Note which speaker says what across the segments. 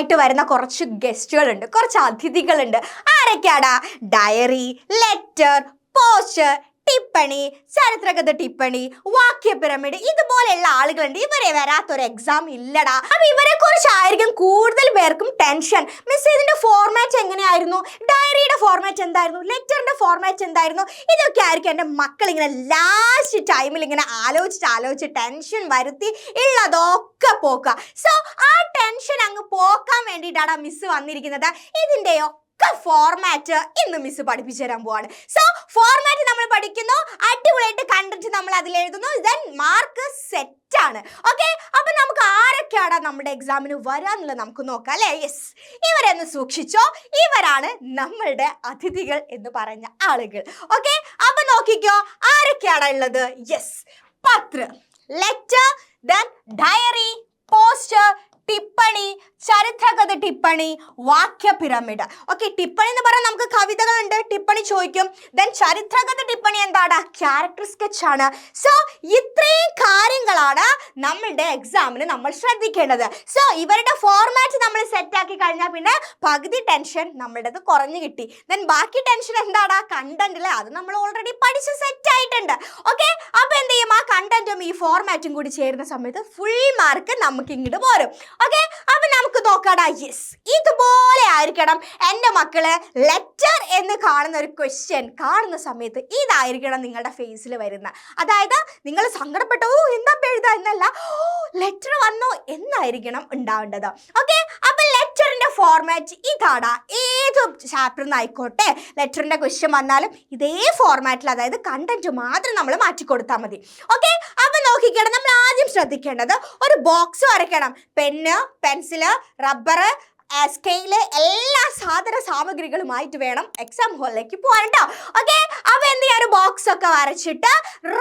Speaker 1: ആയിട്ട് വരുന്ന കുറച്ച് ഗസ്റ്റുകളുണ്ട് കുറച്ച് അതിഥികളുണ്ട്. ആരൊക്കെയാടാ? ഡയറി ലെറ്റർ പോസ്റ്റർ ടിപ്പണി ചരിത്രകഥ ടിപ്പണി വാക്യ പിരമിഡ് ഇതുപോലെയുള്ള ആളുകളുണ്ട്. ഇവരെ വരാത്തൊരു എക്സാം ഇല്ലടാ. അപ്പൊ ഇവരെ കുറിച്ചായിരിക്കും കൂടുതൽ പേർക്കും ടെൻഷൻ മിസ് ഇതിന്റെ ഫോർമാറ്റ് എങ്ങനെയായിരുന്നു? ഡയറിയുടെ ഫോർമാറ്റ് എന്തായിരുന്നു? ലെറ്ററിന്റെ ഫോർമാറ്റ് എന്തായിരുന്നു? ഇതൊക്കെ ആയിരിക്കും എന്റെ മക്കൾ ഇങ്ങനെ ലാസ്റ്റ് ടൈമിൽ ഇങ്ങനെ ആലോചിച്ച് ആലോചിച്ച് ടെൻഷൻ വരുത്തി ഉള്ളതൊക്കെ പോക്കുക. സോ ആ ടെൻഷൻ പോക്കാൻ വേണ്ടിയിട്ടാണ് മിസ് വന്നിരിക്കുന്നത്. ഇതിന്റെയോ ഒക്കെ ഫോർമാറ്റ് ഇന്ന് മിസ് പഠിപ്പിച്ചു തരാൻ പോവാണ്. സോ ഫോർമാറ്റ് നമ്മൾ പഠിക്കുന്നു. അടിപൊളിയായിട്ട് കണ്ടിട്ട് നമ്മൾ അതിൽ എഴുതുന്നു. ദെൻ മാർക്ക് സെറ്റ് ആണ്. ഓക്കെ അപ്പൊ നമുക്ക് ആരൊക്കെയാണ് നമ്മുടെ എക്സാമിന് വരാന്നുള്ളത് നമുക്ക് നോക്കാം അല്ലേ? യെസ് ഇവരെന്ന് സൂക്ഷിച്ചോ. ഇവരാണ് നമ്മളുടെ അതിഥികൾ എന്ന് പറഞ്ഞ ആളുകൾ. ഓക്കെ അപ്പൊ നോക്കിക്കോ. ആരൊക്കെയാണ് ഉള്ളത്? യെസ് പത്ര. ലെറ്റർ ദെൻ ഡയറി പോസ്റ്റർ ടിപ്പണി ചരിത്രകഥ ടിപ്പണി വാക്യ പിരമിഡ് ഓക്കെ ടിപ്പണി എന്ന് പറഞ്ഞാൽ നമുക്ക് കവിതകളുണ്ട്. ടിപ്പണി ചോദിക്കും. ദെൻ ചരിത്രകഥ ടിപ്പണി എന്താണ്? ക്യാരക്ടർ സ്കെച്ച് ആണ്. സോ ഇത്രയും കാര്യങ്ങളാണ് നമ്മളുടെ എക്സാമിന് നമ്മൾ ശ്രദ്ധിക്കേണ്ടത്. സോ ഇവരുടെ ഫോർമാറ്റ് നമ്മൾ സെറ്റ് ആക്കി കഴിഞ്ഞാൽ പിന്നെ പകുതി ടെൻഷൻ നമ്മളുടേത് കുറഞ്ഞു കിട്ടി. ദെൻ ബാക്കി ടെൻഷൻ എന്താണ്? കണ്ടന്റിൽ അത് നമ്മൾ ഓൾറെഡി പഠിച്ച് സെറ്റ് ആയിട്ടുണ്ട്. ഓക്കെ അപ്പൊ എന്ത് ചെയ്യും? ആ കണ്ടന്റും ഈ ഫോർമാറ്റും കൂടി ചേരുന്ന സമയത്ത് ഫുൾ മാർക്ക് നമുക്ക് ഇങ്ങോട്ട് പോരും. ഓക്കെ അപ്പൊ നമുക്ക് നോക്കാടാ. യെസ് ഇതുപോലെ ആയിരിക്കണം. എന്റെ മക്കൾ ലെറ്റർ എന്ന് കാണുന്ന ഒരു ക്വസ്റ്റ്യൻ കാണുന്ന സമയത്ത് ഇതായിരിക്കണം നിങ്ങളുടെ ഫേസിൽ വരുന്ന. അതായത് നിങ്ങൾ സങ്കടപ്പെട്ടു "ഓ, എന്താ എഴുതാ? എന്നല്ല. ലെറ്റർ വന്നോ? എന്നായിരിക്കണം ഉണ്ടാവേണ്ടത്. ഓക്കെ അപ്പൊ ലെറ്ററിന്റെ ഫോർമാറ്റ് ഇതാടാ. ഏത് ചാപ്റ്റർ ആയിക്കോട്ടെ ലെറ്ററിന്റെ ക്വസ്റ്റ്യൻ വന്നാലും ഇതേ ഫോർമാറ്റിൽ അതായത് കണ്ടന്റ് മാത്രം നമ്മൾ മാറ്റി കൊടുത്താൽ മതി. ഓക്കെ അപ്പൊ നോക്കിക്കണം നമ്മൾ ആദ്യം ശ്രദ്ധിക്കേണ്ടത് ഒരു ബോക്സ് വരയ്ക്കണം. പെന്ന് പെൻസിൽ റബ്ബർ സ്കെയിൽ എല്ലാ സാധന സാമഗ്രികളുമായിട്ട് വേണം എക്സാം ഹോളിലേക്ക് പോകാൻ കേട്ടോ ഓക്കെ അപ്പൊ എന്ത് ചെയ്യാൻ ഒരു ബോക്സ് ഒക്കെ വരച്ചിട്ട്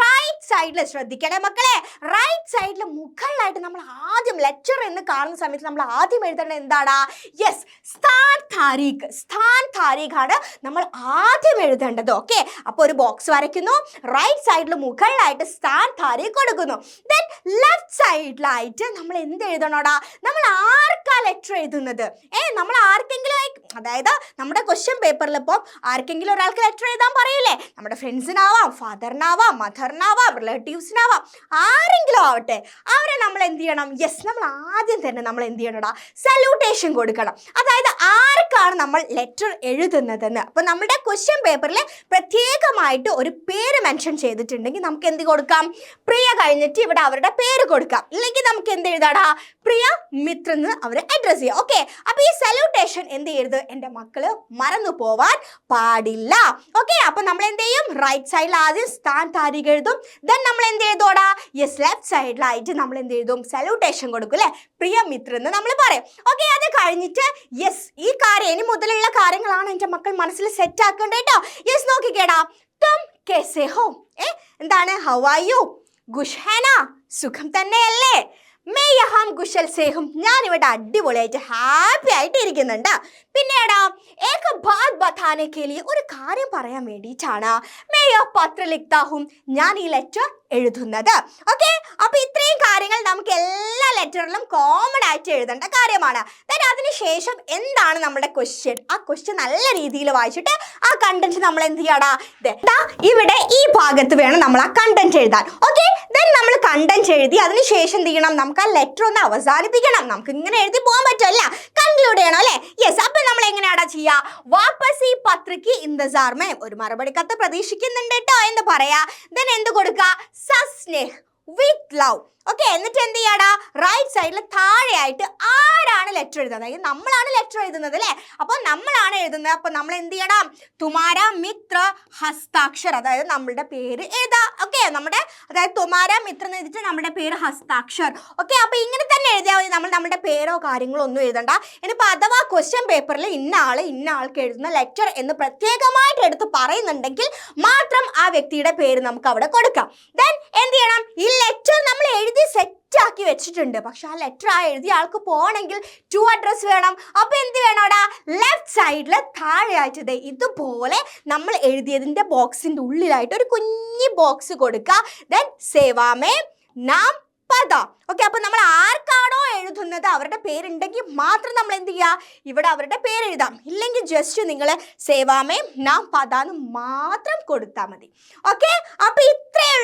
Speaker 1: റൈറ്റ് സൈഡിൽ ശ്രദ്ധിക്കണേ മക്കളെ. റൈറ്റ് സൈഡിൽ മുകളിലായിട്ട് നമ്മൾ ആദ്യം ലെക്ചർ എന്ന് കാണുന്ന സമയത്ത് നമ്മൾ ആദ്യം എഴുതേണ്ടത് എന്താടാ? യെസ് സ്ഥാൻ താരീഖ്. സ്ഥാൻ താരീഖ് ആണ് നമ്മൾ ആദ്യം എഴുതേണ്ടത്. ഓക്കെ അപ്പോൾ ഒരു ബോക്സ് വരയ്ക്കുന്നു. റൈറ്റ് സൈഡിൽ മുകളിലായിട്ട് സ്ഥാൻ താരീഖ് കൊടുക്കുന്നു. ദെൻ ലെഫ്റ്റ് സൈഡിലായിട്ട് നമ്മൾ എന്ത് എഴുതണോടാ? നമ്മൾ ആർക്കാ ലെറ്റർ എഴുതുന്നത്? ഏ നമ്മൾ ആർക്കെങ്കിലും അതായത് നമ്മുടെ ക്വസ്റ്റ്യൻ പേപ്പറിൽ ഇപ്പോൾ ആർക്കെങ്കിലും ഒരാൾക്ക് ലെറ്റർ എഴുതാൻ പറയില്ലേ? നമ്മുടെ ഫ്രണ്ട്സിനാവാം ഫാദറിനാവാം മദറിനാവാം റിലേറ്റീവ്സിനാവാം ആരെങ്കിലും ആവട്ടെ അവരെ നമ്മൾ എന്ത് ചെയ്യണം? യെസ് നമ്മൾ ആദ്യം തന്നെ നമ്മൾ എന്ത് ചെയ്യണടാ? സല്യൂട്ടേഷൻ കൊടുക്കണം. അതായത് ആർക്കാണ് നമ്മൾ ലെറ്റർ എഴുതുന്നതെന്ന്. അപ്പോൾ നമ്മുടെ ക്വസ്റ്റ്യൻ പേപ്പറിൽ പ്രത്യേകമായിട്ട് ഒരു പേര് മെൻഷൻ ചെയ്തിട്ടുണ്ടെങ്കിൽ നമുക്ക് എന്ത് കൊടുക്കാം? പ്രിയ കഴിഞ്ഞിട്ട് ഇവിടെ അവരുടെ പേര് കൊടുക്കാം. ഇല്ലെങ്കിൽ നമുക്ക് എന്ത് എഴുതാടാ? പ്രിയ മിത്ര എന്ന് അവരെ അഡ്രസ് ചെയ്യാം. ഓക്കെ അപ്പൊ ഈ സല്യൂട്ടേഷൻ എന്ത് ചെയ്യരുത്? എന്റെ മക്കൾ മറന്നു പോവാൻ പാടില്ല. ഓക്കെ അപ്പൊ നമ്മൾ എന്ത് ചെയ്യും? റൈറ്റ് സൈഡിൽ ആദ്യം സ്ഥാൻ താരിക എഴുതും. ദെൻ നമ്മൾ എന്ത് ചെയ്തോടാ? യെസ് ലെഫ്റ്റ് സൈഡിലായിട്ട് നമ്മൾ എന്ത് ചെയ്തും? സല്യൂട്ടേഷൻ കൊടുക്കും അല്ലേ? പ്രിയ മിത്ര എന്ന് നമ്മൾ പറയും. ഓക്കെ അത് കഴിഞ്ഞിട്ട് യെസ് ഈ കാര്യം ഇനി മുതലുള്ള കാര്യങ്ങളാണ് എന്റെ മക്കൾ മനസ്സിൽ സെറ്റ് ആക്കേണ്ടത് കേട്ടോ. യെസ് നോക്കിക്കേടാ. തും കേസേ ഹോ ഏ? എന്താണ്? ഹവായു ഗുഷാന സുഖം തന്നെയല്ലേ? മേ യഹാം കുശൽ സേഹും ഞാൻ ഇവിടെ അടിപൊളിയായിട്ട് ഹാപ്പി ആയിട്ട് ഇരിക്കുന്നുണ്ട്. പിന്നെടാ ഏക ബാത് ബഥാനെ കേലിയ ഒരു കാര്യം പറയാൻ വേണ്ടിയിട്ടാണ്. മേയ പത്ര ലിഖ്താഹും ഞാൻ ഈ ലെറ്റർ എഴുതുന്നത്. ഓക്കെ അപ്പൊ ഇത്രയും കാര്യങ്ങൾ നമുക്ക് എല്ലാ ലെറ്ററിലും കോമൺ ആയിട്ട് എഴുതേണ്ട കാര്യമാണ്. ദൻ അതിനുശേഷം എന്താണ് നമ്മുടെ ക്വസ്റ്റ്യൻ ആ ക്വസ്റ്റ്യൻ നല്ല രീതിയിൽ വായിച്ചിട്ട് ആ കണ്ടന്റ് നമ്മൾ എന്ത് ചെയ്യടാ? ഇതാ ഇവിടെ ഈ ഭാഗത്ത് വേണം നമ്മൾ ആ കണ്ടന്റ് എഴുതാൻ. ഓക്കെ ദെൻ നമ്മൾ കണ്ടന്റ് എഴുതി അതിനുശേഷം എന്ത് ചെയ്യണം? നമുക്ക് ആ ലെറ്റർ ഒന്ന് അവസാനിപ്പിക്കണം. നമുക്ക് ഇങ്ങനെ എഴുതി പോകാൻ പറ്റുമല്ല. കൺക്ലൂഡ് ചെയ്യണം അല്ലേ? യെസ് അപ്പം നമ്മൾ എങ്ങനെയാടാ ചെയ്യാ? വാപ്പസ് ഈ പത്രിക്ക് ഇന്ദസാർമേ ഒരു മറുപടി കത്ത് പ്രതീക്ഷിക്കുന്നുണ്ട് കേട്ടോ എന്ന് പറയാ. ദെൻ എന്ത് കൊടുക്കുക സസ്നേഹ് വിത്ത് ലവ് ഓക്കെ എന്നിട്ട് എന്ത് ചെയ്യാടാ? റൈറ്റ് സൈഡിൽ താഴെയായിട്ട് ആരാണ് ലെറ്റർ എഴുതുന്നത്? അതായത് നമ്മളാണ് ലെറ്റർ എഴുതുന്നത് അല്ലേ? അപ്പോൾ നമ്മളാണ് എഴുതുന്നത്. അപ്പോൾ നമ്മൾ എന്ത് ചെയ്യണം? തുമാര മിത്ര ഹസ്താക്ഷർ അതായത് നമ്മളുടെ പേര് എഴുതാ. ഓക്കെ നമ്മുടെ അതായത് തുമാര മിത്ര എന്ന് എഴുതിയിട്ട് നമ്മുടെ പേര് ഹസ്താക്ഷർ. ഓക്കെ അപ്പോൾ ഇങ്ങനെ തന്നെ എഴുതിയാൽ മതി. നമ്മൾ നമ്മുടെ പേരോ കാര്യങ്ങളോ ഒന്നും എഴുതണ്ട. ഇനിയിപ്പോൾ അഥവാ ക്വസ്റ്റ്യൻ പേപ്പറിൽ ഇന്ന ആൾ ഇന്ന ആൾക്ക് എഴുതുന്ന ലെറ്റർ എന്ന് പ്രത്യേകമായിട്ട് എടുത്ത് പറയുന്നുണ്ടെങ്കിൽ മാത്രം ആ വ്യക്തിയുടെ പേര് നമുക്ക് അവിടെ കൊടുക്കാം. ദെൻ എന്ത് ചെയ്യണം? ഈ ലെറ്റർ നമ്മൾ എഴുതി സെറ്റ് ആക്കി വെച്ചിട്ടുണ്ട്. പക്ഷെ ആ ലെറ്റർ ആ എഴുതിയ ആൾക്ക് പോകണമെങ്കിൽ ടു അഡ്രസ് വേണം. അപ്പൊ എന്ത് വേണോടാ ലെഫ്റ്റ് സൈഡിൽ താഴെയായിട്ട് ഇതുപോലെ നമ്മൾ എഴുതിയതിന്റെ ബോക്സിന്റെ ഉള്ളിലായിട്ട് ഒരു കുഞ്ഞി ബോക്സ് കൊടുക്കുക. ദെൻ സേവാമേ നാം പദ. ഓക്കെ അപ്പൊ നമ്മൾ ആർക്കാണോ എഴുതുന്നത്? അവരുടെ പേരുണ്ടെങ്കിൽ മാത്രം നമ്മൾ എന്ത് ചെയ്യുക? ഇവിടെ അവരുടെ പേര് എഴുതാം. ഇല്ലെങ്കിൽ ജസ്റ്റ് നിങ്ങൾ സേവാമേ നാം പദ എന്ന് മാത്രം കൊടുത്താൽ മതി. ഓക്കെ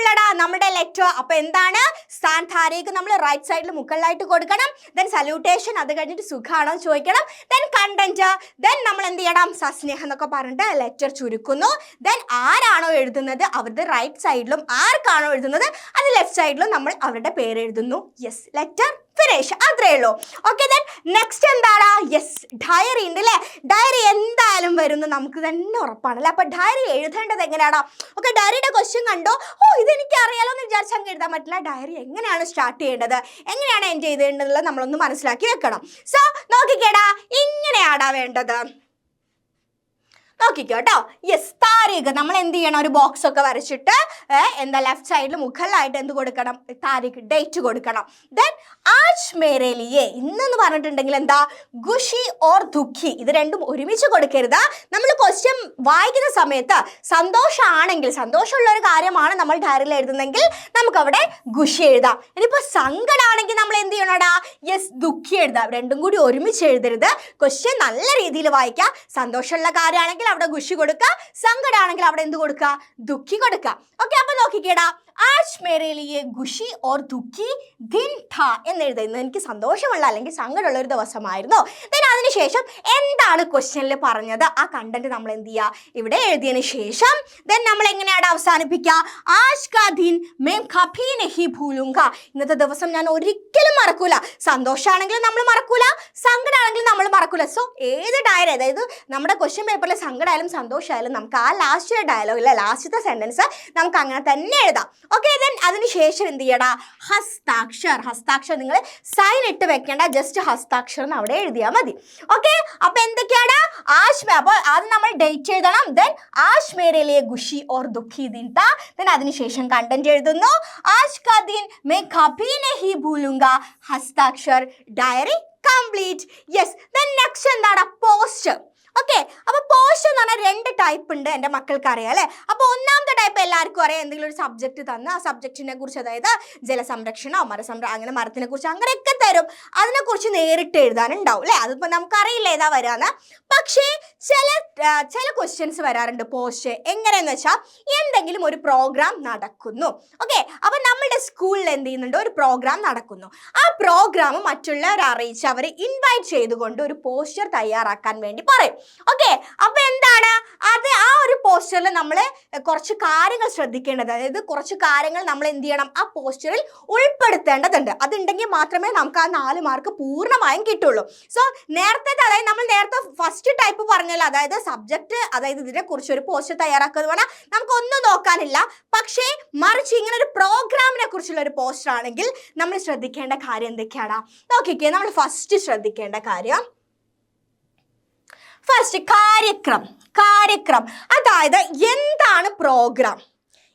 Speaker 1: ഉള്ളടാ നമ്മുടെ ലെറ്റർ അപ്പൊ എന്താണ്? സ്ഥാനധാരയ്ക്ക് നമ്മൾ റൈറ്റ് സൈഡിൽ മുകളിലായിട്ട് കൊടുക്കണം. ദെൻ സല്യൂട്ടേഷൻ അത് കഴിഞ്ഞിട്ട് സുഖാണോ ചോദിക്കണം. ദെൻ കണ്ടന്റ് ദെൻ നമ്മൾ എന്ത് ചെയ്യണം? സസ്നേഹം എന്നൊക്കെ പറഞ്ഞിട്ട് ലെറ്റർ ചുരുക്കുന്നു. ദെൻ ആരാണോ എഴുതുന്നത്? അവരുടെ റൈറ്റ് സൈഡിലും ആർക്കാണോ എഴുതുന്നത്? അത് ലെഫ്റ്റ് സൈഡിലും നമ്മൾ അവരുടെ പേര് എഴുതുന്നു. യെസ് ലെറ്റർ ഫിനിഷ് അത്രേ ഉള്ളൂ. ഓക്കെ ദെൻ നെക്സ്റ്റ് എന്താണ്? യെസ് ഡയറി ഉണ്ട് അല്ലേ ഡയറി എന്തായാലും വരുന്നു നമുക്ക് തന്നെ ഉറപ്പാണ് അല്ലേ? അപ്പോൾ ഡയറി എഴുതേണ്ടത് എങ്ങനെയാണ്? ഓക്കെ ഡയറിയുടെ ക്വസ്റ്റ്യൻ കണ്ടോ? ഓ ഇതെനിക്ക് അറിയാലോ എന്ന് വിചാരിച്ച് അങ്ങ് എഴുതാൻ പറ്റില്ല. ഡയറി എങ്ങനെയാണ് സ്റ്റാർട്ട് ചെയ്യേണ്ടത്? എങ്ങനെയാണ് എൻഡ് ചെയ്തേണ്ടതെന്നുള്ളത് നമ്മളൊന്ന് മനസ്സിലാക്കി വെക്കണം. സോ നോക്കിക്കേടാ ഇങ്ങനെയാടാ വേണ്ടത്. നോക്കിക്കോ കേട്ടോ യെസ് താരിഖ്. നമ്മൾ എന്ത് ചെയ്യണം? ഒരു ബോക്സ് ഒക്കെ വരച്ചിട്ട് എന്താ ലെഫ്റ്റ് സൈഡിൽ മുഖലായിട്ട് എന്ത് കൊടുക്കണം? താരിഖ് ഡേറ്റ് കൊടുക്കണം. ദെൻ ആജ് മേരെ ലിയെ ഇന്നെന്ന് പറഞ്ഞിട്ടുണ്ടെങ്കിൽ എന്താ? ഖുഷി ഓർ ദുഃഖി. ഇത് രണ്ടും ഒരുമിച്ച് കൊടുക്കരുത്. നമ്മൾ ക്വസ്റ്റ്യൻ വായിക്കുന്ന സമയത്ത് സന്തോഷമാണെങ്കിൽ സന്തോഷമുള്ള ഒരു കാര്യമാണ് നമ്മൾ ഡയറിയിൽ എഴുതുന്നെങ്കിൽ നമുക്ക് അവിടെ ഖുഷി എഴുതാം. ഇനിയിപ്പോൾ സങ്കടമാണെങ്കിൽ നമ്മൾ എന്ത് ചെയ്യണടാ? യെസ് ദുഃഖി എഴുതാം. രണ്ടും കൂടി ഒരുമിച്ച് എഴുതരുത്. ക്വസ്റ്റ്യൻ നല്ല രീതിയിൽ വായിക്കാം. സന്തോഷമുള്ള കാര്യമാണെങ്കിൽ അവിടെ ഖുഷി കൊടുക്കുക സങ്കടമാണെങ്കിൽ അവിടെ എന്ത് കൊടുക്കുക ദുഃഖി കൊടുക്കുക ഓക്കെ അപ്പൊ നോക്കിക്കേടാ. ആജ് മേരെ ലിയെ ഖുഷി ഓർ ദുഃഖി ദിൻ ഠ എന്ന് എഴുതുന്നത് എനിക്ക് സന്തോഷമുള്ള അല്ലെങ്കിൽ സങ്കടമുള്ള ഒരു ദിവസമായിരുന്നു. ദെൻ അതിനുശേഷം എന്താണ് ക്വസ്റ്റ്യനിൽ പറഞ്ഞത്? ആ കണ്ടന്റ് നമ്മൾ എന്ത് ചെയ്യുക ഇവിടെ എഴുതിയതിന് ശേഷം ദെൻ നമ്മൾ എങ്ങനെയാണ് അവസാനിപ്പിക്കുക? ആജ് കാ ദിൻ മേം കഭി നഹി ഭൂലുങ്ക. ഇന്നത്തെ ദിവസം ഞാൻ ഒരിക്കലും മറക്കൂല. സന്തോഷമാണെങ്കിലും നമ്മൾ മറക്കൂല. സങ്കടമാണെങ്കിലും നമ്മൾ മറക്കൂല. സോ ഏത് ഡയറി അതായത് നമ്മുടെ ക്വസ്റ്റ്യൻ പേപ്പറിൽ സങ്കടമായാലും സന്തോഷമായാലും നമുക്ക് ആ ലാസ്റ്റ് ഡയലോഗിലെ ലാസ്റ്റത്തെ സെന്റൻസ് നമുക്ക് അങ്ങനെ തന്നെ എഴുതാം. ഓക്കെ ദെൻ അതിനുശേഷം എന്ത് ചെയ്യടാ? ഹസ്താക്ഷർ. ഹസ്താക്ഷർ നിങ്ങൾ സൈൻ ഇട്ട് വെക്കേണ്ട ജസ്റ്റ് ഹസ്താക്ഷർ എന്ന് അവിടെ എഴുതിയാൽ മതി. ഓക്കെ അപ്പൊ എന്തൊക്കെയാണ് ആശ്മ അപ്പൊ ആദ്യം നമ്മൾ ഡേറ്റ് എഴുതണം. ദെൻ ആശ്മേരയിലെ ഖുഷി ഓർ ദുഃഖി ദിൻ താ ദെൻ അതിനുശേഷം കണ്ടന്റ് എഴുതുന്നു. ആജ് കാ മേ കഭി നഹി ഭൂലുങ്ക. ഹസ്താക്ഷർ diary complete yes then next എന്താണ് പോസ്റ്റ് ഓക്കെ അപ്പൊ പോസ്റ്റ് എന്ന് പറഞ്ഞാൽ രണ്ട് ടൈപ്പ് ഉണ്ട് എന്റെ മക്കൾക്ക് അറിയാം അല്ലേ? അപ്പൊ ഒന്നാമത്തെ ടൈപ്പ് എല്ലാവർക്കും അറിയാം എന്തെങ്കിലും ഒരു സബ്ജക്ട് തന്ന് ആ സബ്ജക്റ്റിനെ കുറിച്ച് അതായത് ജലസംരക്ഷണോ മരസംര അങ്ങനെ മരത്തിനെ കുറിച്ച് അങ്ങനെയൊക്കെ തരും. അതിനെക്കുറിച്ച് നേരിട്ട് എഴുതാനുണ്ടാവും അല്ലേ? അതിപ്പോൾ നമുക്കറിയില്ല ഏതാ വരാന്ന്? പക്ഷേ ചില ചില ക്വസ്റ്റ്യൻസ് വരാറുണ്ട് പോസ്റ്റ് എങ്ങനെയെന്ന് വെച്ചാൽ എന്തെങ്കിലും ഒരു പ്രോഗ്രാം നടക്കുന്നു. ഓക്കെ അപ്പൊ നമ്മുടെ സ്കൂളിൽ എന്ത് ചെയ്യുന്നുണ്ട്? ഒരു പ്രോഗ്രാം നടക്കുന്നു. ആ പ്രോഗ്രാം മറ്റുള്ളവരെ അറിയിച്ച് അവരെ ഇൻവൈറ്റ് ചെയ്തുകൊണ്ട് ഒരു പോസ്റ്റർ തയ്യാറാക്കാൻ വേണ്ടി പറയും. ഓക്കെ അപ്പൊ എന്താണ്? അത് ആ ഒരു പോസ്റ്ററിൽ നമ്മൾ കുറച്ച് കാര്യങ്ങൾ ശ്രദ്ധിക്കേണ്ടത്. അതായത് കുറച്ച് കാര്യങ്ങൾ നമ്മൾ എന്ത് ചെയ്യണം? ആ പോസ്റ്ററിൽ ഉൾപ്പെടുത്തേണ്ടതുണ്ട്. അതുണ്ടെങ്കിൽ മാത്രമേ നമുക്ക് ആ നാല് മാർക്ക് പൂർണമായും കിട്ടുള്ളൂ. സോ നേരത്തെ അതായത് നമ്മൾ നേരത്തെ ഫസ്റ്റ് ടൈപ്പ് പറഞ്ഞല്ലോ. അതായത് സബ്ജക്റ്റ് അതായത് ഇതിനെ കുറിച്ച് ഒരു പോസ്റ്റർ തയ്യാറാക്കുക എന്ന് പറഞ്ഞാൽ നമുക്കൊന്നും നോക്കാനില്ല. പക്ഷേ മറിച്ച് ഇങ്ങനെ ഒരു പ്രോഗ്രാമിനെ കുറിച്ചുള്ള ഒരു പോസ്റ്റർ ആണെങ്കിൽ നമ്മൾ ശ്രദ്ധിക്കേണ്ട കാര്യം എന്തൊക്കെയാണ്? നോക്കിക്കേ നമ്മൾ ഫസ്റ്റ് ശ്രദ്ധിക്കേണ്ട കാര്യം ഫസ്റ്റ് കാര്യക്രം. കാര്യക്രം. അതായത് എന്താണ് പ്രോഗ്രാം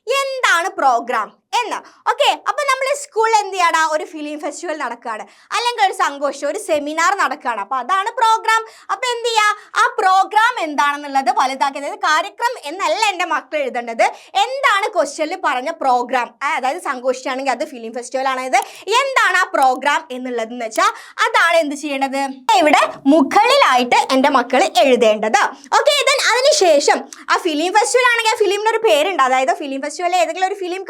Speaker 1: എന്താണ് പ്രോഗ്രാം എന്ന്. ഓക്കെ അപ്പൊ നമ്മൾ സ്കൂളിൽ എന്ത് ചെയ്യണം? ഒരു ഫിലിം ഫെസ്റ്റിവൽ നടക്കുകയാണ്. അല്ലെങ്കിൽ ഒരു സംഘോഷം ഒരു സെമിനാർ നടക്കുകയാണ്. അപ്പോൾ അതാണ് പ്രോഗ്രാം അപ്പൊ എന്ത് ചെയ്യുക ആ പ്രോഗ്രാം എന്താണെന്നുള്ളത് വലുതാക്കി അതായത് കാര്യക്രം എന്നല്ല എന്റെ മക്കൾ എഴുതേണ്ടത്. എന്താണ് ക്വസ്റ്റ്യനിൽ പറഞ്ഞ പ്രോഗ്രാം അതായത് സംഘോഷിച്ചാണെങ്കിൽ അത് ഫിലിം ഫെസ്റ്റിവൽ ആണത് എന്താണ് ആ പ്രോഗ്രാം എന്നുള്ളത് എന്ന് വെച്ചാൽ അതാണ് എന്ത് ചെയ്യേണ്ടത്? ഇവിടെ മുകളിലായിട്ട് എന്റെ മക്കൾ എഴുതേണ്ടത്. ഓക്കെ ദെൻ അതിനുശേഷം ആ ഫിലിം ഫെസ്റ്റിവൽ ആണെങ്കിൽ ആ ഫിലിമിന് ഒരു പേരുണ്ട്. അതായത് ഫിലിം ഫെസ്റ്റിവലിൽ ഏതെങ്കിലും ഒരു ഫിലിം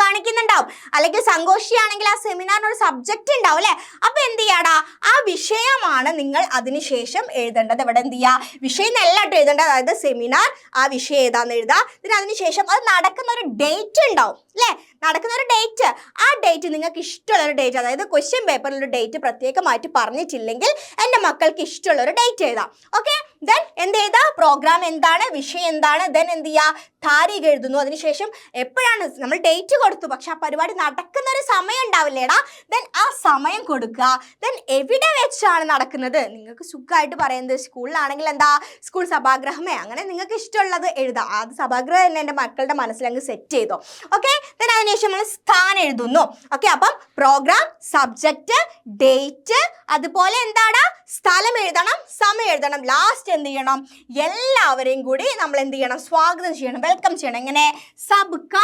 Speaker 1: കാണിക്കുന്നുണ്ടാവും അല്ലെങ്കിൽ സംഘോഷിയാണെങ്കിൽ ആ സെമിനാറിന് ഒരു സബ്ജക്റ്റ് ഉണ്ടാവും അല്ലേ? അപ്പൊ എന്ത് ചെയ്യാടാ? ആ വിഷയമാണ് നിങ്ങൾ അതിനുശേഷം എഴുതേണ്ടത്. ഇവിടെ എന്ത് ചെയ്യുക വിഷയം എന്നല്ലാട്ടോ എഴുതേണ്ടത്. അതായത് സെമിനാർ ആ വിഷയം ഏതാന്ന് എഴുതുക പിന്നെ അതിനുശേഷം അത് നടക്കുന്ന ഒരു ഡേറ്റ് ഉണ്ടാവും അല്ലേ? നടക്കുന്ന ഒരു ഡേറ്റ് ആ ഡേറ്റ് നിങ്ങൾക്ക് ഇഷ്ടമുള്ള ഒരു ഡേറ്റ് അതായത് ക്വസ്റ്റ്യൻ പേപ്പറിൽ ഒരു ഡേറ്റ് പ്രത്യേകമായിട്ട് പറഞ്ഞിട്ടില്ലെങ്കിൽ എന്റെ മക്കൾക്ക് ഇഷ്ടമുള്ള ഒരു ഡേറ്റ് എഴുതാം. ഓക്കെ ദെൻ എന്ത് ചെയ്താൽ പ്രോഗ്രാം എന്താണ്? വിഷയം എന്താണ്? ദെൻ എന്ത് ചെയ്യുക താരീഖ് എഴുതുന്നു. അതിനുശേഷം എപ്പോഴാണ് നമ്മൾ ഡേറ്റ് കൊടുത്തു? പക്ഷെ ആ പരിപാടി നടക്കുന്ന ഒരു സമയം ഉണ്ടാവില്ലേടാ? ദെൻ ആ സമയം കൊടുക്കുക. ദെൻ എവിടെ വെച്ചാണ് നടക്കുന്നത്? നിങ്ങൾക്ക് സുഖമായിട്ട് പറയുന്നത് സ്കൂളിലാണെങ്കിൽ എന്താ? സ്കൂൾ സഭാഗ്രഹമേ. അങ്ങനെ നിങ്ങൾക്ക് ഇഷ്ടമുള്ളത് എഴുതാം. അത് സഭാഗ്രഹം തന്നെ എന്റെ മക്കളുടെ മനസ്സിലങ്ങ് സെറ്റ് ചെയ്തോ. ഓക്കെ ദെൻ അതിനുശേഷം നമ്മൾ സ്ഥാനം എഴുതുന്നു. ഓക്കെ അപ്പം പ്രോഗ്രാം സബ്ജക്റ്റ് ഡേറ്റ് അതുപോലെ എന്താണ് സ്ഥലം എഴുതണം സമയം എഴുതണം ലാസ്റ്റ് എന്ത് ചെയ്യണം? എല്ലാവരെയും കൂടി നമ്മൾ എന്ത് ചെയ്യണം? സ്വാഗതം ചെയ്യണം വെൽക്കം ചെയ്യണം. എങ്ങനെ? സബ്ക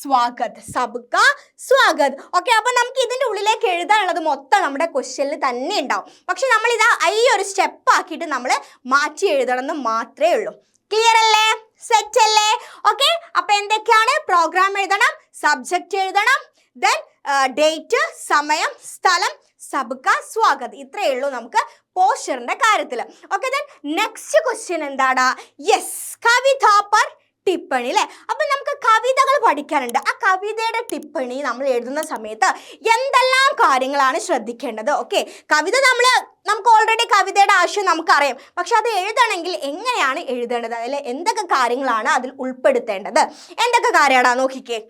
Speaker 1: സ്വാഗത് സബ്ക സ്വാഗത്. ഓക്കെ അപ്പൊ നമുക്ക് ഇതിന്റെ ഉള്ളിലേക്ക് എഴുതാനുള്ളത് മൊത്തം നമ്മുടെ ക്വസ്റ്റ്യനിൽ തന്നെ ഉണ്ടാവും. പക്ഷെ നമ്മൾ ഇതാ ഈ ഒരു സ്റ്റെപ്പ് ആക്കിയിട്ട് നമ്മൾ മാറ്റി എഴുതണം എന്ന് മാത്രമേ ഉള്ളൂ. ക്ലിയർ അല്ലേ? സെറ്റ് അല്ലേ? ഓക്കെ അപ്പൊ എന്തൊക്കെയാണ്? പ്രോഗ്രാം എഴുതണം സബ്ജക്റ്റ് എഴുതണം ദെൻ ഡേറ്റ് സമയം സ്ഥലം സബ്ക സ്വാഗത്. ഇത്രയേ ഉള്ളൂ നമുക്ക് പോസ്റ്ററിന്റെ കാര്യത്തിൽ ഓക്കെ ദെൻ നെക്സ്റ്റ് ക്വസ്റ്റ്യൻ എന്താടാ? യെസ് കവിത പർ ടിപ്പണി അല്ലേ അപ്പൊ നമുക്ക് കവിതകൾ പഠിക്കാനുണ്ട്. ആ കവിതയുടെ ടിപ്പണി നമ്മൾ എഴുതുന്ന സമയത്ത് എന്തെല്ലാം കാര്യങ്ങളാണ് ശ്രദ്ധിക്കേണ്ടത്? ഓക്കെ കവിത നമ്മൾ നമുക്ക് ഓൾറെഡി കവിതയുടെ ആശയം നമുക്കറിയാം. പക്ഷെ അത് എഴുതണമെങ്കിൽ എങ്ങനെയാണ് എഴുതേണ്ടത്? അതിൽ എന്തൊക്കെ കാര്യങ്ങളാണ് അതിൽ ഉൾപ്പെടുത്തേണ്ടത്? എന്തൊക്കെ കാര്യമാണ് നോക്കിക്കേ.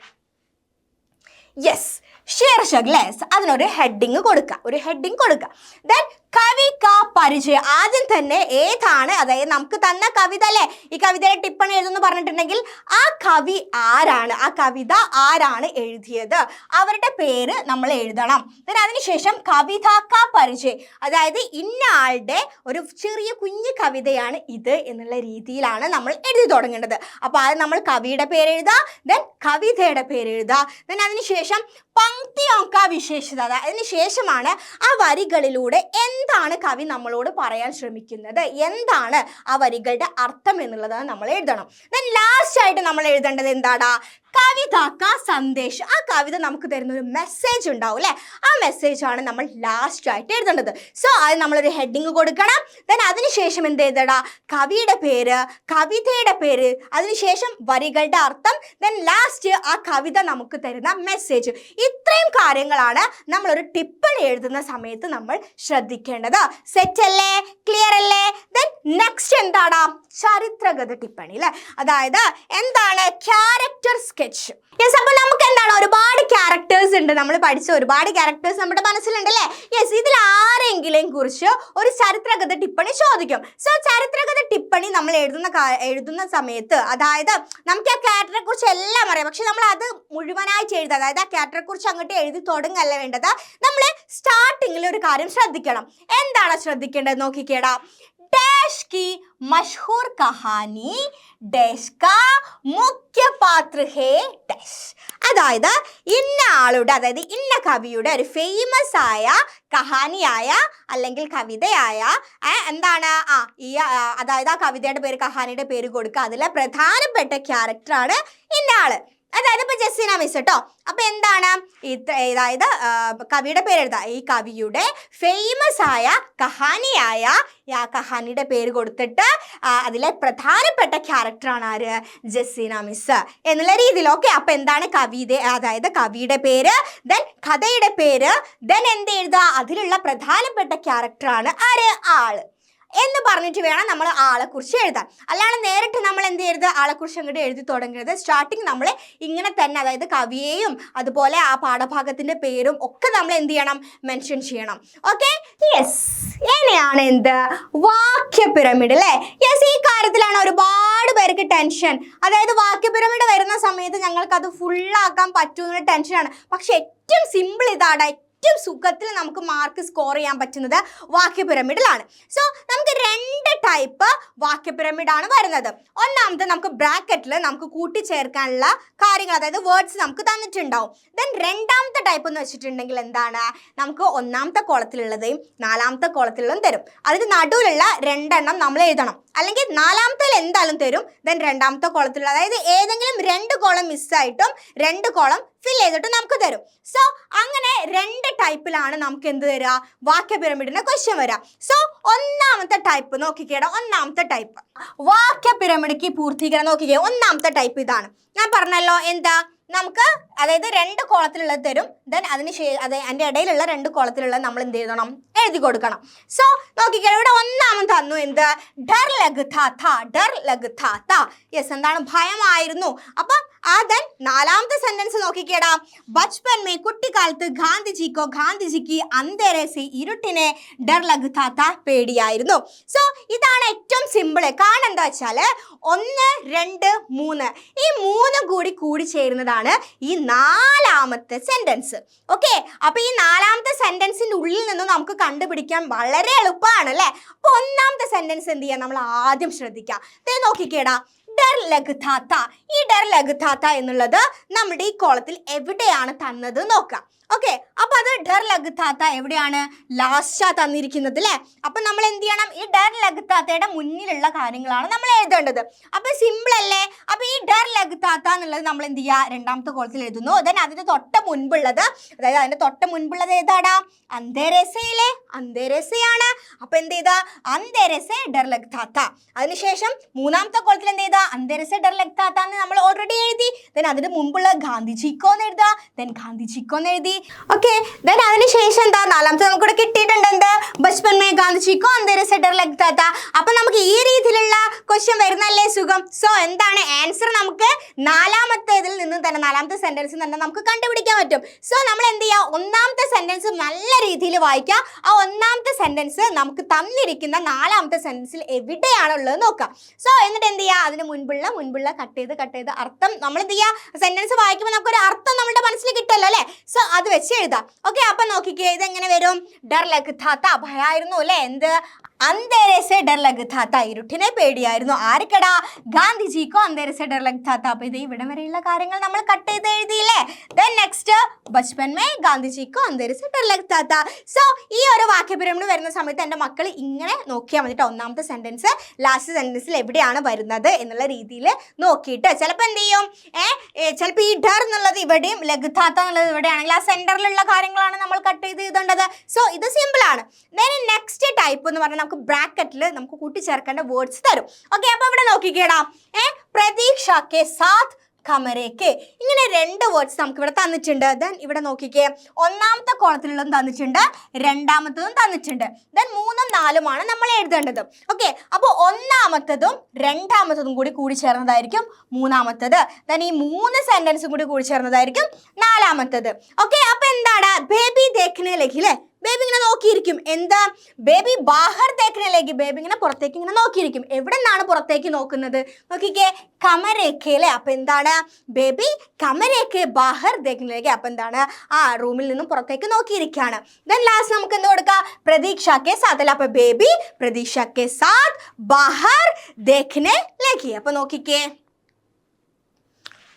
Speaker 1: യെസ് ഷെയർ ലെസ് അതിനൊരു ഹെഡിങ് കൊടുക്കുക ഒരു ഹെഡിങ് കൊടുക്കുക ദെൻ കവി കാ പരിചയം. ആദ്യം തന്നെ ഏതാണ്? അതായത് നമുക്ക് തന്ന കവിത അല്ലേ? ഈ കവിതയുടെ ടിപ്പണി എഴുതുന്നു പറഞ്ഞിട്ടുണ്ടെങ്കിൽ ആ കവി ആരാണ്? ആ കവിത ആരാണ് എഴുതിയത്? അവരുടെ പേര് നമ്മൾ എഴുതണം. പിന്നെ അതിനുശേഷം കവിത കാ പരിചയം. അതായത് ഇന്ന ആളുടെ ഒരു ചെറിയ കുഞ്ഞു കവിതയാണ് ഇത് എന്നുള്ള രീതിയിലാണ് നമ്മൾ എഴുതി തുടങ്ങേണ്ടത്. അപ്പോൾ ആദ്യം നമ്മൾ കവിയുടെ പേര് എഴുതുക ദെൻ കവിതയുടെ പേര് എഴുതുക ദെൻ അതിനുശേഷം പങ്ക്തി ഓക്ക വിശേഷത. അതിനുശേഷമാണ് ആ വരികളിലൂടെ എന്താണ് കവി നമ്മളോട് പറയാൻ ശ്രമിക്കുന്നത്. എന്താണ് ആ വരികളുടെ അർത്ഥം എന്നുള്ളതാണ് നമ്മൾ എഴുതണം. ദെൻ ലാസ്റ്റ് ആയിട്ട് നമ്മൾ എഴുതേണ്ടത് എന്താടാ? കവിതാക്ക സന്ദേശം. ആ കവിത നമുക്ക് തരുന്ന ഒരു മെസ്സേജ് ഉണ്ടാവും അല്ലേ? ആ മെസ്സേജ് ആണ് നമ്മൾ ലാസ്റ്റ് ആയിട്ട് എഴുതേണ്ടത്. സോ അത് നമ്മളൊരു ഹെഡിങ് കൊടുക്കണം. ദെൻ അതിനുശേഷം എന്ത് എഴുതടാ? കവിയുടെ പേര് കവിതയുടെ പേര്. അതിനുശേഷം വരികളുടെ അർത്ഥം. ദെൻ ലാസ്റ്റ് ആ കവിത നമുക്ക് തരുന്ന മെസ്സേജ് ഇത്രയും കാര്യങ്ങളാണ് നമ്മളൊരു ടിപ്പണി എഴുതുന്ന സമയത്ത് നമ്മൾ ശ്രദ്ധിക്കേണ്ടത്. സെറ്റ് അല്ലേ? ക്ലിയർ അല്ലേ? ദെൻ നെക്സ്റ്റ് എന്താടാ? ചരിത്രഗത ടിപ്പണി അല്ലേ? അതായത് എന്താണ്? ക്യാരക്ടർ സ്കെച്ച് യെസ് അപ്പോൾ നമുക്ക് എന്താണ് ഒരുപാട് ക്യാരക്ടേഴ്സ് ഉണ്ട്. നമ്മൾ പഠിച്ച ഒരുപാട് ക്യാരക്ടേഴ്സ് നമ്മുടെ മനസ്സിലുണ്ട് അല്ലേ യെസ് ഇതിൽ ആരെങ്കിലും കുറിച്ച് ഒരു ചരിത്രകഥ ടിപ്പണി ചോദിക്കും. സോ ചരിത്രകഥ ടിപ്പണി നമ്മൾ എഴുതുന്ന എഴുതുന്ന സമയത്ത് അതായത് നമുക്ക് ആ ക്യാരക്ടറെ കുറിച്ച് എല്ലാം അറിയാം. പക്ഷെ നമ്മൾ അത് മുഴുവനായിട്ട് എഴുതുക. അതായത് ആ ക്യാരക്ടറെ കുറിച്ച് അങ്ങോട്ട് എഴുതി തുടങ്ങല്ല വേണ്ടത്. നമ്മൾ സ്റ്റാർട്ടിങ്ങിൽ ഒരു കാര്യം ശ്രദ്ധിക്കണം. എന്താണ് ശ്രദ്ധിക്കേണ്ടത്? നോക്കിക്കേടാ. डैश की मशहूर कहानी डैश का മുഖ്യ പാത്ര ഹേ ഡാഷ് അതായത് ഇന്ന ആളുടെ അതായത് ഇന്ന കവിയുടെ ഒരു ഫേമസ് ആയ കഹാനിയായ അല്ലെങ്കിൽ കവിതയായ ആ, എന്താണ് ആ ഈ ആ, അതായത് ആ കവിതയുടെ പേര് കഹാനിയുടെ പേര് കൊടുക്കുക അതിലെ പ്രധാനപ്പെട്ട ക്യാരക്ടറാണ് ഇന്ന ആള് അതായത് ഇപ്പൊ ജസീന മിസ് കേട്ടോ അപ്പൊ എന്താണ്? ഇത്ര അതായത് കവിയുടെ പേര് എഴുതാ ഈ കവിയുടെ ഫേമസ് ആയ കഹാനിയായ ആ കഹാനിയുടെ പേര് കൊടുത്തിട്ട് അതിലെ പ്രധാനപ്പെട്ട ക്യാരക്ടറാണ് ആര്? ജസീന മിസ്. എന്നുള്ള രീതിയിൽ. ഓക്കെ അപ്പൊ എന്താണ് കവിത അതായത് കവിയുടെ പേര്? ദെൻ കഥയുടെ പേര്? ദെൻ എന്ത് എഴുതുക? അതിലുള്ള പ്രധാനപ്പെട്ട ക്യാരക്ടറാണ് ആര്? ആൾ. എന്ന് പറഞ്ഞിട്ട് വേണം നമ്മൾ ആളെ കുറിച്ച് എഴുതാൻ. അല്ലാതെ നേരിട്ട് നമ്മൾ എന്ത് ചെയ്യരുത്? ആളെ കുറിച്ച് അങ്ങോട്ട് എഴുതി തുടങ്ങരുത്. സ്റ്റാർട്ടിങ് നമ്മൾ ഇങ്ങനെ തന്നെ അതായത് കവിയെയും അതുപോലെ ആ പാഠഭാഗത്തിന്റെ പേരും ഒക്കെ നമ്മൾ എന്ത് ചെയ്യണം? മെൻഷൻ ചെയ്യണം. ഓക്കെ യെസ് ഇനിയാണ് എന്ത്? വാക്യ പിരമിഡ് അല്ലേ? യെസ് ഈ കാര്യത്തിലാണ് ഒരുപാട് പേർക്ക് ടെൻഷൻ അതായത് വാക്യ പിരമിഡ് വരുന്ന സമയത്ത് ഞങ്ങൾക്ക് അത് ഫുള്ളാക്കാൻ പറ്റുമെന്നൊരു ടെൻഷനാണ് പക്ഷെ ഏറ്റവും സിമ്പിൾ ഇതാണ്. ഏറ്റവും സുഖത്തിൽ നമുക്ക് മാർക്ക് സ്കോർ ചെയ്യാൻ പറ്റുന്നത് വാക്യ പിരമിഡിലാണ് സോ നമുക്ക് രണ്ട് ടൈപ്പ് വാക്യ പിരമിഡാണ് വരുന്നത്. ഒന്നാമത് നമുക്ക് ബ്രാക്കറ്റിൽ നമുക്ക് കൂട്ടിച്ചേർക്കാനുള്ള കാര്യങ്ങൾ അതായത് വേർഡ്സ് നമുക്ക് തന്നിട്ടുണ്ടാവും. ദെൻ രണ്ടാമത്തെ ടൈപ്പ് എന്ന് വെച്ചിട്ടുണ്ടെങ്കിൽ എന്താണ്? നമുക്ക് ഒന്നാമത്തെ കോളത്തിലുള്ളതെയും നാലാമത്തെ കോളത്തിലുള്ളതും തരും. അതിന് നടുവിലുള്ള രണ്ടെണ്ണം നമ്മൾ എഴുതണം. അല്ലെങ്കിൽ നാലാമത്തെ എന്തായാലും തരും. ദെൻ രണ്ടാമത്തെ കോളത്തിലുള്ള അതായത് ഏതെങ്കിലും രണ്ട് കോളം മിസ്സായിട്ടും രണ്ട് കോളം ഫിൽ ചെയ്തിട്ട് നമുക്ക് തരും. സോ അങ്ങനെ രണ്ട് ടൈപ്പിലാണ് നമുക്ക് എന്ത് തരിക വാക്യ പിരമിഡിന്റെ ക്വസ്റ്റ്യൻ വരാം. സോ ഒന്നാമത്തെ ടൈപ്പ് നോക്കിക്കേടാ. ഒന്നാമത്തെ ടൈപ്പ് വാക്യ പിരമിഡിക്ക് പൂർത്തീകരണം നോക്കിക്കേ. ഒന്നാമത്തെ ടൈപ്പ് ഇതാണ്. ഞാൻ പറഞ്ഞല്ലോ എന്താ? നമുക്ക് അതായത് രണ്ട് കോളത്തിലുള്ളത് തരും. ദെൻ അതിന് അതെ അതിന്റെ ഇടയിലുള്ള രണ്ട് കോളത്തിലുള്ളത് നമ്മൾ എന്ത് ചെയ്യണം എഴുതി കൊടുക്കണം. സോ നോക്കിക്കേ ഇവിടെ ഒന്നാമത് തന്നു. എന്ത്? ഡർ ലഗ് താ ഡർ ലഗ് താ യെസ് എന്താണ്? ഭയമായിരുന്നു. അപ്പം ദെൻ നാലാമത്തെ സെന്റൻസ് നോക്കിക്കേടാ. ബച്ച്പൻ മേ കുട്ടിക്കാലത്ത് ഗാന്ധിജിക്കോ ഗാന്ധിജിക്ക് അന്തരസി ഇരുട്ടിനെ ഡർ ലഗ് താ താ പേടിയായിരുന്നു. സോ ഇതാണ് ഏറ്റവും സിമ്പിൾ കാരണം എന്താ വെച്ചാൽ ഒന്ന് രണ്ട് മൂന്ന്. ഈ മൂന്നും കൂടി കൂടി ചേരുന്നതാണ് ഈ നാലാമത്തെ സെന്റൻസ് ഓക്കെ അപ്പൊ ഈ നാലാമത്തെ സെന്റൻസിന്റെ ഉള്ളിൽ നിന്ന് നമുക്ക് കണ്ടുപിടിക്കാൻ വളരെ എളുപ്പമാണ് അല്ലേ? അപ്പൊ ഒന്നാമത്തെ സെന്റൻസ് എന്ത് ചെയ്യാം? നമ്മൾ ആദ്യം ശ്രദ്ധിക്കാം. നോക്കിക്കേടാ. ഡർ ലഘുതാത്ത ഈ ഡർ ലഘുതാത്ത എന്നുള്ളത് നമ്മുടെ ഈ കോളത്തിൽ എവിടെയാണ് തന്നത് നോക്കാം. ഓക്കെ ലഘുതാത്ത എവിടെയാണ് ലാസ്റ്റാ തന്നിരിക്കുന്നത് അല്ലേ അപ്പൊ നമ്മൾ എന്ത് ചെയ്യണം? ഈ ഡർ ലഘുതാത്തയുടെ മുന്നിലുള്ള കാര്യങ്ങളാണ് നമ്മൾ എഴുതേണ്ടത്. അപ്പൊ സിമ്പിൾ അല്ലേ? അപ്പൊ ഈ ഡർ ലഘുതാത്ത എന്നുള്ളത് നമ്മൾ എന്ത് ചെയ്യുക? രണ്ടാമത്തെ കോളത്തിൽ എഴുതുന്നു. ദെൻ അതിന്റെ തൊട്ട മുൻപുള്ളത് അതായത് അതിന്റെ തൊട്ട മുൻപുള്ളത് ഏതാടാ? അന്തേരസയിലെ അന്തേരസയാണ്. അപ്പൊ എന്ത് ചെയ്താ? അന്തേരസെ ഡർ ലഘുതാത്ത അതിനുശേഷം മൂന്നാമത്തെ കോളത്തിൽ എന്ത് ചെയ്താ? അന്തേരസെ ഡർ ലഘുതാത്ത എന്ന് നമ്മൾ ഓൾറെഡി എഴുതി. ദെൻ അതിന് മുമ്പുള്ള ഗാന്ധിജിക്കോ എന്ന് എഴുതാ ദെൻ ഗാന്ധിജിക്കോ എന്ന് എഴുതി. ഓക്കെ ദെൻ അതിനുശേഷം എന്താ നാലാമത്തെ നമുക്ക് ഇവിടെ കിട്ടിയിട്ടുണ്ട് എന്ത്? ബച്ച്പൻ മേ ഗാന്ധിജിക്കോ അന്തര സെഡർ ലഗ്താത്ത അപ്പൊ നമുക്ക് ഈ രീതിയിലുള്ള ക്വസ്റ്റ്യൻ വരുന്നല്ലേ സുഖം? സോ എന്താണ് ആൻസർ നമുക്ക് നാലാമത്തെ ഇതിൽ നിന്ന് തന്നെ നാലാമത്തെ സെന്റൻസ് തന്നെ നമുക്ക് കണ്ടുപിടിക്കാൻ പറ്റും. സോ നമ്മൾ എന്ത് ചെയ്യുക ഒന്നാമത്തെ സെന്റൻസ് നല്ല രീതിയിൽ വായിക്കാം ആ ഒന്നാമത്തെ സെന്റൻസ് നമുക്ക് തന്നിരിക്കുന്ന നാലാമത്തെ സെന്റൻസിൽ എവിടെയാണ് ഉള്ളത് നോക്കാം. സോ എന്നിട്ട് എന്ത് ചെയ്യുക അതിന് മുൻപുള്ള മുൻപുള്ള കട്ട് ചെയ്ത് കട്ട് ചെയ്ത് അർത്ഥം നമ്മൾ എന്ത് ചെയ്യുക സെന്റൻസ് വായിക്കുമ്പോൾ നമുക്കൊരു അർത്ഥം നമ്മുടെ മനസ്സിൽ കിട്ടുമല്ലോ അല്ലേ? സോ അത് വെച്ച് എഴുതാം. ഓക്കെ അപ്പൊ നോക്കിക്കേ ഇതെങ്ങനെ വരും? ഡർ ലഘുതാത്ത ഭയായിരുന്നു അല്ലേ? എന്ത്? അന്തേരസെ ഡർ ലഘുതാത്ത ഇരുട്ടിനെ പേടിയായിരുന്നു. ആർക്കടാ ഗാന്ധിജിക്കോ അന്തേരസെ ഡർ ലഘുതാത്ത അപ്പൊ ഇത് ഇവിടെ വരെയുള്ള കാര്യങ്ങൾ നമ്മൾ കട്ട് ചെയ്ത് എഴുതിയില്ലേ? ദെൻ നെക്സ്റ്റ് ബച്പൻ മേ ഗാന്ധിജിക്കോ അന്തേരസെ ഡർ ലഘുതാത്ത സോ ഈ ഒരു വാക്യപിരമിഡ് വരുന്ന സമയത്ത് എന്റെ മക്കൾ ഇങ്ങനെ നോക്കിയാൽ മതി. ഒന്നാമത്തെ സെന്റൻസ് ലാസ്റ്റ് സെന്റൻസിൽ എവിടെയാണ് വരുന്നത് എന്നുള്ള രീതിയിൽ നോക്കിയിട്ട് ചിലപ്പോൾ എന്ത് ചെയ്യും? ഏഹ് ചിലപ്പോൾ ഈ ഡർ എന്നുള്ളത് ഇവിടെയും ലഘുതാത്ത എന്നുള്ളത് ഇവിടെയാണെങ്കിൽ ആ സെന്ററിലുള്ള കാര്യങ്ങളാണ് നമ്മൾ കട്ട് ചെയ്ത് എഴുതേണ്ടത്. സോ ഇത് സിമ്പിൾ ആണ്. ദെൻ നെക്സ്റ്റ് ടൈപ്പ് എന്ന് പറഞ്ഞാൽ നമുക്ക് ബ്രാക്കറ്റിൽ നമുക്ക് കൂട്ടിച്ചേർക്കേണ്ട വേർഡ്സ് തരും. ഓക്കെ അപ്പോൾ ഇവിടെ നോക്കിക്കേടാ. ഏ പ്രതീക്ഷ കെ സാത് കമരേക്ക് ഇങ്ങനെ രണ്ട് വേർഡ്സ് നമുക്ക് ഇവിടെ തന്നിട്ടുണ്ട്. ദെൻ ഇവിടെ നോക്കിക്കേ. ഒന്നാമത്തെ കോളത്തിലുള്ളതും തന്നിട്ടുണ്ട്. രണ്ടാമത്തതും തന്നിട്ടുണ്ട്. ദെൻ മൂന്നും നാലുമാണ് നമ്മൾ എഴുതേണ്ടത്. ഓക്കെ അപ്പോൾ ഒന്നാമത്തതും രണ്ടാമത്തതും കൂടി കൂടി ചേർന്നതായിരിക്കും മൂന്നാമത്തത്. ദെൻ ഈ മൂന്ന് സെന്റൻസും കൂടി കൂടി ചേർന്നതായിരിക്കും നാലാമത്തത്. ഓക്കെ അപ്പൊ എന്താണ്? ബേബി ദേഖനയിലേക്ക് അല്ലേ ബേബി ഇങ്ങനെ നോക്കിയിരിക്കും. എന്താ? ബേബി ബാഹർ തേക്കിനിലേക്ക് ബേബി ഇങ്ങനെ പുറത്തേക്ക് ഇങ്ങനെ നോക്കിയിരിക്കും. എവിടെ നിന്നാണ് പുറത്തേക്ക് നോക്കുന്നത്? നോക്കിക്കേ കമരേഖയിലെ അപ്പൊ എന്താണ്? ബേബി കമരേഖ ബാഹർ തേക്കിനിലേക്ക് അപ്പൊ എന്താണ്? ആ റൂമിൽ നിന്നും പുറത്തേക്ക് നോക്കിയിരിക്കുകയാണ്. ദെൻ ലാസ്റ്റ് നമുക്ക് എന്ത് കൊടുക്കാം? പ്രതീക്ഷ കെ സാത്ത് അല്ല? അപ്പൊ ബേബി പ്രതീക്ഷ കെ സാത്ത് ബാഹർ തേക്കിനിലേക്ക് അപ്പൊ നോക്കിക്കേ.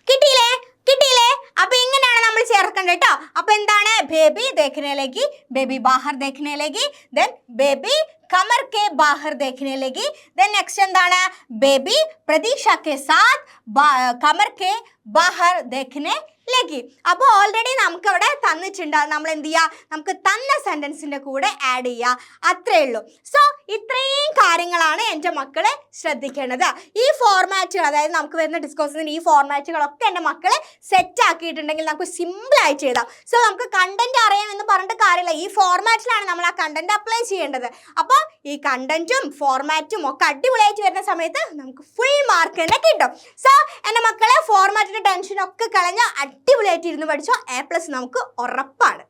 Speaker 1: കിട്ടിയില്ലേ? കിട്ടിയില്ലേ? അപ്പൊ ഇങ്ങനെയാണ് നമ്മൾ ചേർക്കേണ്ടത് കേട്ടോ അപ്പൊ എന്താണ്? ബേബി ദേഖനയിലേക്ക് ബേബി ബാഹർ ദേഖനയിലേക്ക് ദെൻ ബേബി കമർ കെ ബാഹർ ദേഖനയിലേക്ക് ദെൻ നെക്സ്റ്റ് എന്താണ്? ബേബി പ്രതീക്ഷ കെ സാത്ത് ബാ- കമർ കെ ബാഹർ ദേഖനയിലേക്ക് അപ്പോൾ ഓൾറെഡി നമുക്ക് അവിടെ തന്നിട്ടുണ്ട് നമ്മൾ എന്ത് ചെയ്യുക നമുക്ക് തന്ന സെന്റൻസിന്റെ കൂടെ ആഡ് ചെയ്യുക അത്രേ ഉള്ളൂ. സോ ഇത്രയും കാര്യങ്ങളാണ് എന്റെ മക്കൾ ശ്രദ്ധിക്കേണ്ടത്. ഈ ഫോർമാറ്റുകൾ അതായത് നമുക്ക് വരുന്ന ഡിസ്കോസിന് ഈ ഫോർമാറ്റുകളൊക്കെ എന്റെ മക്കൾ സെറ്റ് ആക്കിയിട്ടുണ്ടെങ്കിൽ നമുക്ക് സിമ്പിളായിട്ട് എഴുതാം. സോ നമുക്ക് കണ്ടന്റ് അറിയാമെന്ന് പറഞ്ഞിട്ട് കാര്യമില്ല. ഈ ഫോർമാറ്റിലാണ് നമ്മൾ ആ കണ്ടന്റ് അപ്ലൈ ചെയ്യേണ്ടത്. അപ്പോൾ ഈ കണ്ടന്റും ഫോർമാറ്റും ഒക്കെ അടിപൊളിയായിട്ട് വരുന്ന സമയത്ത് നമുക്ക് ഫുൾ മാർക്ക് തന്നെ കിട്ടും. സോ എന്റെ മക്കളെ ഫോർമാറ്റിന്റെ ടെൻഷനൊക്കെ കളഞ്ഞ് അടിപൊളിയായിട്ട് ഇരുന്ന് പഠിച്ചോ. എ പ്ലസ് നമുക്ക് ഉറപ്പാണ്.